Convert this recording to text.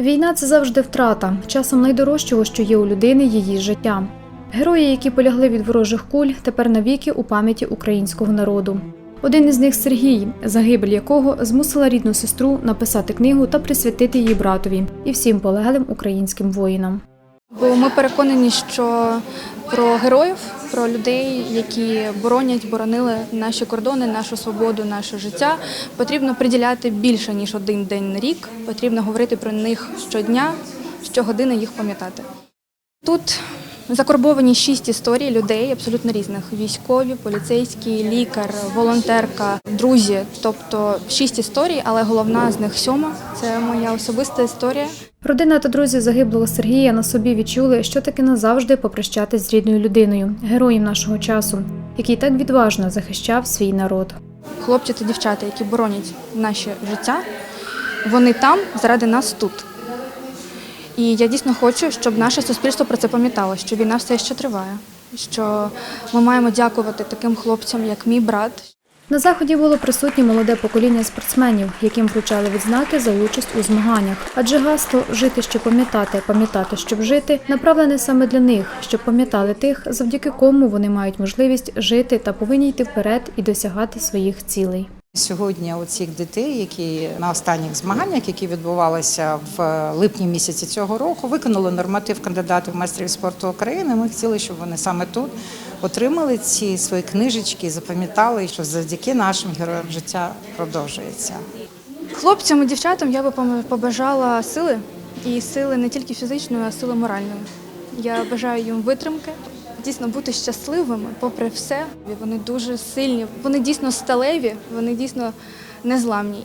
Війна це завжди втрата, часом найдорожчого, що є у людини, її життя. Герої, які полягли від ворожих куль, тепер навіки у пам'яті українського народу. Один із них Сергій, загибель якого змусила рідну сестру написати книгу та присвятити її братові і всім полеглим українським воїнам. Бо ми переконані, що про героїв, про людей, які боронять, боронили наші кордони, нашу свободу, наше життя, потрібно приділяти більше ніж один день на рік. Потрібно говорити про них щодня, щогодини їх пам'ятати. Тут закорбовані шість історій людей абсолютно різних: військові, поліцейські, лікар, волонтерка, друзі. Тобто шість історій, але головна з них сьома. Це моя особиста історія. Родина та друзі загиблого Сергія на собі відчули, що таки назавжди попрощатись з рідною людиною, героєм нашого часу, який так відважно захищав свій народ. хлопці та дівчата, які боронять наше життя, вони там заради нас тут. І я дійсно хочу, щоб наше суспільство про це пам'ятало, що війна все ще триває, що ми маємо дякувати таким хлопцям, як мій брат, На заході було присутнє молоде покоління спортсменів, яким вручали відзнаки за участь у змаганнях. Адже гасло жити, щоб пам'ятати, пам'ятати, щоб жити, направлене саме для них, щоб пам'ятали тих, завдяки кому вони мають можливість жити та повинні йти вперед і досягати своїх цілей. Сьогодні у дітей, які на останніх змаганнях, які відбувалися в липні місяці цього року, виконали норматив кандидатів в майстрів спорту України. Ми хотіли, щоб вони саме тут отримали ці свої книжечки і запам'ятали, що завдяки нашим героям життя продовжується. Хлопцям і дівчатам я би побажала сили, і сили не тільки фізичної, а сили моральної. Я бажаю їм витримки, дійсно бути щасливими, попри все. Вони дуже сильні, вони дійсно сталеві, вони дійсно незламні.